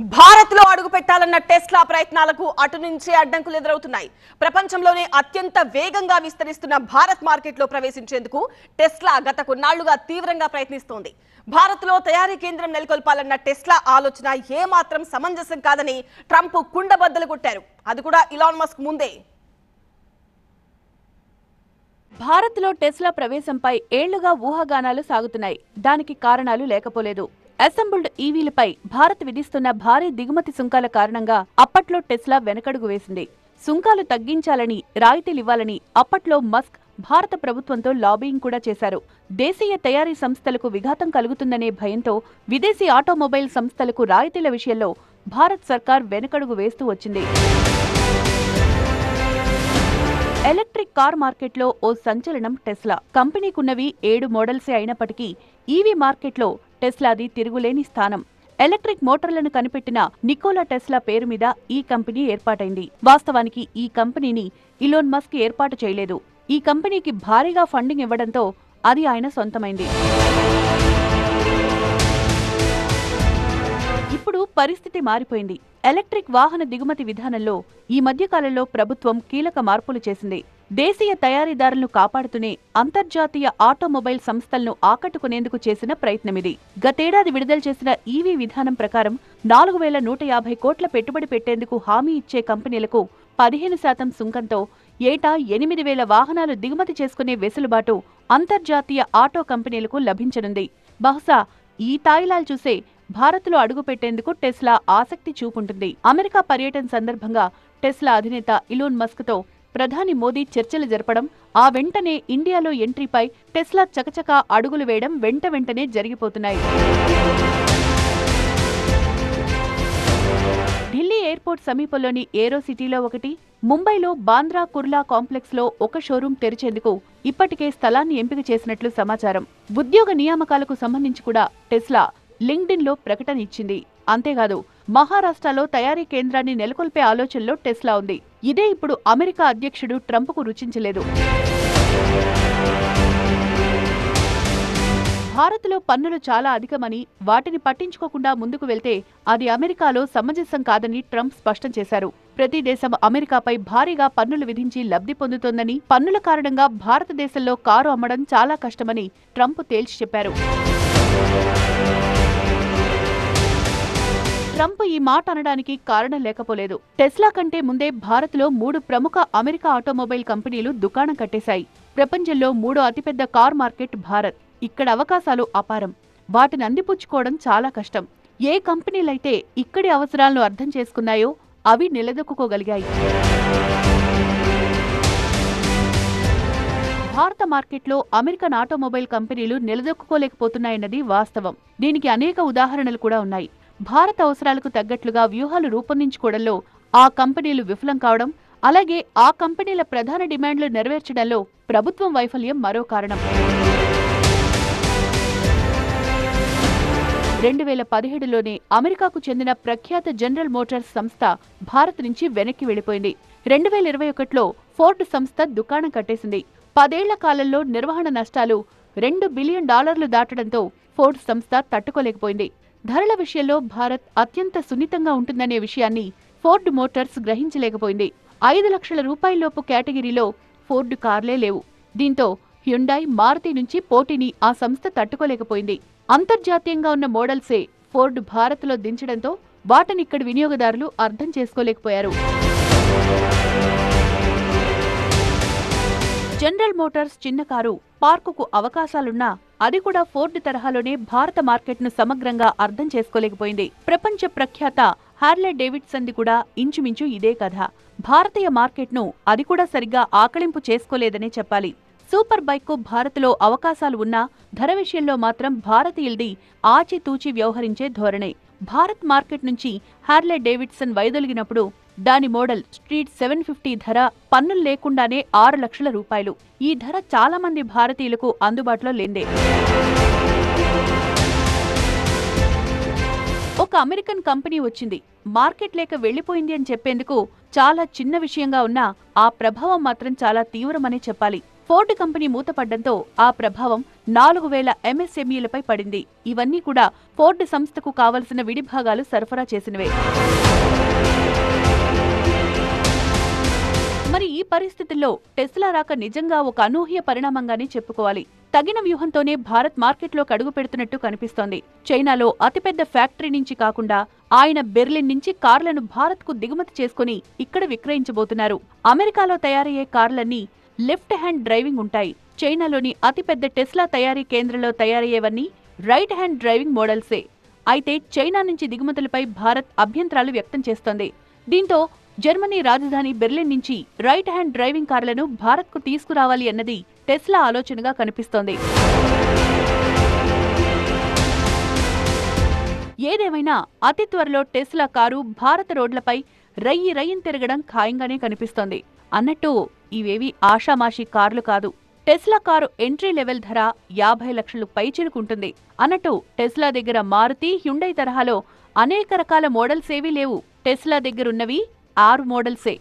భారత్లో అడుగు పెట్టాలన్న టెస్లా ప్రయత్నాలకు అటు నుంచే అడ్డంకులు ఎదురవుతున్నాయి. ప్రపంచంలోనే అత్యంత వేగంగా విస్తరిస్తున్న భారత్ మార్కెట్లో ప్రవేశించేందుకు టెస్లా గత కొన్నాళ్ళుగా తీవ్రంగా ప్రయత్నిస్తోంది. భారత్లో తయారీ కేంద్రం నెలకొల్పాలన్న టెస్లా ఆలోచన ఏమాత్రం సమంజసం కాదని ట్రంప్ కుండబద్దలు కొట్టారు. అది కూడా ఇలాన్ మస్క్ ముందే. భారత్లో టెస్లా ప్రవేశంపై ఏళ్ళుగా ఊహాగానాలు సాగుతున్నాయి. దానికి కారణాలు లేకపోలేదు. అసెంబుల్డ్ ఈవీలపై భారత్ విధిస్తున్న భారీ దిగుమతి సుంకాల కారణంగా అప్పట్లో టెస్లా వెనకడుగు వేసింది. సుంకాలు తగ్గించాలని రాయితీలివ్వాలని అప్పట్లో మస్క్ భారత ప్రభుత్వంతో లాబీయింగ్ కూడా చేశారు. దేశీయ తయారీ సంస్థలకు విఘాతం కలుగుతుందనే భయంతో విదేశీ ఆటోమొబైల్ సంస్థలకు రాయితీల విషయంలో భారత్ సర్కార్ వెనకడుగు వేస్తూ వచ్చింది. ఎలక్ట్రిక్ కార్ మార్కెట్లో ఓ సంచలనం టెస్లా. కంపెనీకున్నవి ఏడు మోడల్సే అయినప్పటికీ ఈవీ మార్కెట్లో టెస్లాది తిరుగులేని స్థానం. ఎలక్ట్రిక్ మోటార్లను కనిపెట్టిన నికోలా టెస్లా పేరు మీద ఈ కంపెనీ ఏర్పాటైంది. వాస్తవానికి ఈ కంపెనీని ఇలోన్ మస్క్ ఏర్పాటు చేయలేదు. ఈ కంపెనీకి భారీగా ఫండింగ్ ఇవ్వడంతో అది ఆయన సొంతమైంది. ఇప్పుడు పరిస్థితి మారిపోయింది. ఎలక్ట్రిక్ వాహన దిగుమతి విధానంలో ఈ మధ్యకాలంలో ప్రభుత్వం కీలక మార్పులు చేసింది. దేశీయ తయారీదారులను కాపాడుతూనే అంతర్జాతీయ ఆటోమొబైల్ సంస్థలను ఆకట్టుకునేందుకు చేసిన ప్రయత్నమిది గతేడాది విడుదల చేసిన ఈవీ విధానం ప్రకారం నాలుగు వేల నూట యాభై కోట్ల పెట్టుబడి పెట్టేందుకు హామీ ఇచ్చే కంపెనీలకు పదిహేను శాతం సుంకంతో ఏటా ఎనిమిది వేల వాహనాలు దిగుమతి చేసుకునే వెసులుబాటు అంతర్జాతీయ ఆటో కంపెనీలకు లభించనుంది. బహుశా ఈ తాయిలాలు చూసే భారత్లో అడుగుపెట్టేందుకు టెస్లా ఆసక్తి చూపుంటుంది. అమెరికా పర్యటన సందర్భంగా టెస్లా అధినేత ఇలోన్ మస్క్తో ప్రధాని మోదీ చర్చలు జరపడం ఆ వెంటనే ఇండియాలో ఎంట్రీపై టెస్లా చకచకా అడుగులు వేయడం వెంట వెంటనే జరిగిపోతున్నాయి. ఢిల్లీ ఎయిర్పోర్ట్ సమీపంలోని ఏరో సిటీలో ఒకటి ముంబైలో బాంద్రా కుర్లా కాంప్లెక్స్లో ఒక షోరూం తెరిచేందుకు ఇప్పటికే స్థలాన్ని ఎంపిక చేసినట్లు సమాచారం. ఉద్యోగ నియామకాలకు సంబంధించి కూడా టెస్లా లింక్డిన్లో ప్రకటన ఇచ్చింది. అంతేకాదు మహారాష్ట్రలో తయారీ కేంద్రాన్ని నెలకొల్పే ఆలోచనలో టెస్లా ఉంది. ఇదే ఇప్పుడు అమెరికా అధ్యక్షుడు ట్రంప్కు రుచించలేదు. భారత్లో పన్నులు చాలా అధికమని వాటిని పట్టించుకోకుండా ముందుకు వెళ్తే అది అమెరికాలో సమంజసం కాదని ట్రంప్ స్పష్టం చేశారు. ప్రతి దేశం అమెరికాపై భారీగా పన్నులు విధించి లబ్ధి పొందుతోందని పన్నుల కారణంగా భారతదేశంలో కారు అమ్మడం చాలా కష్టమని ట్రంప్ తేల్చి చెప్పారు. ట్రంప్ ఈ మాట అనడానికి కారణం లేకపోలేదు. టెస్లా కంటే ముందే భారత్లో మూడు ప్రముఖ అమెరికా ఆటోమొబైల్ కంపెనీలు దుకాణం కట్టేశాయి. ప్రపంచంలో మూడో అతిపెద్ద కార్ మార్కెట్ భారత్. ఇక్కడ అవకాశాలు అపారం. వాటిని అందిపుచ్చుకోవడం చాలా కష్టం. ఏ కంపెనీలైతే ఇక్కడి అవసరాలను అర్థం చేసుకున్నాయో అవి నిలదొక్కుకోగలిగాయి. భారత మార్కెట్లో అమెరికన్ ఆటోమొబైల్ కంపెనీలు నిలదొక్కుకోలేకపోతున్నాయన్నది వాస్తవం. దీనికి అనేక ఉదాహరణలు కూడా ఉన్నాయి. భారత అవసరాలకు తగ్గట్లుగా వ్యూహాలు రూపొందించుకోవడంలో ఆ కంపెనీలు విఫలం కావడం అలాగే ఆ కంపెనీల ప్రధాన డిమాండ్లు నెరవేర్చడంలో ప్రభుత్వం వైఫల్యం మరో కారణం. రెండు వేల పదిహేడులోనే అమెరికాకు చెందిన ప్రఖ్యాత జనరల్ మోటార్స్ సంస్థ భారత్ నుంచి వెనక్కి వెళ్ళిపోయింది రెండు వేల ఇరవై ఒకటిలో ఫోర్డ్ సంస్థ దుకాణం కట్టేసింది. పదేళ్ళ కాలంలో నిర్వహణ నష్టాలు రెండు బిలియన్ డాలర్లు దాటడంతో ఫోర్డ్ సంస్థ తట్టుకోలేకపోయింది. ధరల విషయంలో భారత్ అత్యంత సున్నితంగా ఉంటుందనే విషయాన్ని ఫోర్డ్ మోటార్స్ గ్రహించలేకపోయింది. ఐదు లక్షల రూపాయలలోపు కేటగిరీలో ఫోర్డ్ కార్లే లేవు. దీంతో హ్యుండాయ్ మారుతి నుంచి పోటీని ఆ సంస్థ తట్టుకోలేకపోయింది. అంతర్జాతీయంగా ఉన్న మోడల్సే ఫోర్డ్ భారత్లో దించడంతో వాటిని ఇక్కడి వినియోగదారులు అర్థం చేసుకోలేకపోయారు. జనరల్ మోటార్స్ చిన్న కారు పార్కుకు అవకాశాలున్నా అది కూడా ఫోర్డ్ తరహాలోనే భారత మార్కెట్ను సమగ్రంగా అర్థం చేసుకోలేకపోయింది. ప్రపంచ ప్రఖ్యాత హార్లే డేవిడ్సన్ది కూడా ఇంచుమించు ఇదే కథ. భారతీయ మార్కెట్ను అది కూడా సరిగ్గా ఆకళింపు చేసుకోలేదనే చెప్పాలి. సూపర్ బైక్కు భారత్లో అవకాశాలు ఉన్నా ధర విషయంలో మాత్రం భారతీయులది ఆచితూచి వ్యవహరించే ధోరణే. భారత్ మార్కెట్ నుంచి హార్లే డేవిడ్సన్ వైదొలిగినప్పుడు దాని మోడల్ స్ట్రీట్ సెవెన్ ఫిఫ్టీ ధర పన్నులు లేకుండానే ఆరు లక్షల రూపాయలు. ఈ ధర చాలా మంది భారతీయులకు అందుబాటులో లేందే. ఒక అమెరికన్ కంపెనీ వచ్చింది. మార్కెట్ లేక వెళ్ళిపోయింది అని చెప్పేందుకు చాలా చిన్న విషయంగా ఉన్నా ఆ ప్రభావం మాత్రం చాలా తీవ్రమనే చెప్పాలి. ఫోర్డ్ కంపెనీ మూతపడ్డంతో ఆ ప్రభావం నాలుగు వేల ఎంఎస్ఎంఈలపై పడింది. ఇవన్నీ కూడా ఫోర్డ్ సంస్థకు కావలసిన విడిభాగాలు సరఫరా చేసినవే. మరి ఈ పరిస్థితుల్లో టెస్లా రాక నిజంగా ఒక అనూహ్య పరిణామంగానే చెప్పుకోవాలి. తగిన వ్యూహంతోనే భారత్ మార్కెట్లో అడుగు పెడుతున్నట్టు కనిపిస్తోంది. చైనాలో అతిపెద్ద ఫ్యాక్టరీ నుంచి కాకుండా ఆయన బెర్లిన్ నుంచి కార్లను భారత్కు దిగుమతి చేసుకుని ఇక్కడ విక్రయించబోతున్నారు. అమెరికాలో తయారయ్యే కార్లన్నీ లెఫ్ట్ హ్యాండ్ డ్రైవింగ్ ఉంటాయి. చైనాలోని అతిపెద్ద టెస్లా తయారీ కేంద్రంలో తయారయ్యేవన్నీ రైట్ హ్యాండ్ డ్రైవింగ్ మోడల్సే. అయితే చైనా నుంచి దిగుమతులపై భారత్ అభ్యంతరాలు వ్యక్తం చేస్తోంది. దీంతో జర్మనీ రాజధాని బెర్లిన్ నుంచి రైట్ హ్యాండ్ డ్రైవింగ్ కార్లను భారత్కు తీసుకురావాలి అన్నది టెస్లా ఆలోచనగా కనిపిస్తోంది. ఏదేమైనా అతి త్వరలో టెస్లా కారు భారత రోడ్లపై రయ్యి రయ్యిని తిరగడం ఖాయంగానే కనిపిస్తోంది. అన్నట్టు ఇవేవి ఆషామాషీ కార్లు కాదు. టెస్లా కారు ఎంట్రీ లెవెల్ ధర యాభై లక్షలు పైచిలుకుంటుంది. అన్నట్టు టెస్లా దగ్గర మారుతి హ్యుండై తరహాలో అనేక రకాల మోడల్స్ ఏవీ లేవు. టెస్లా దగ్గరున్నవి ఆరు మోడల్సే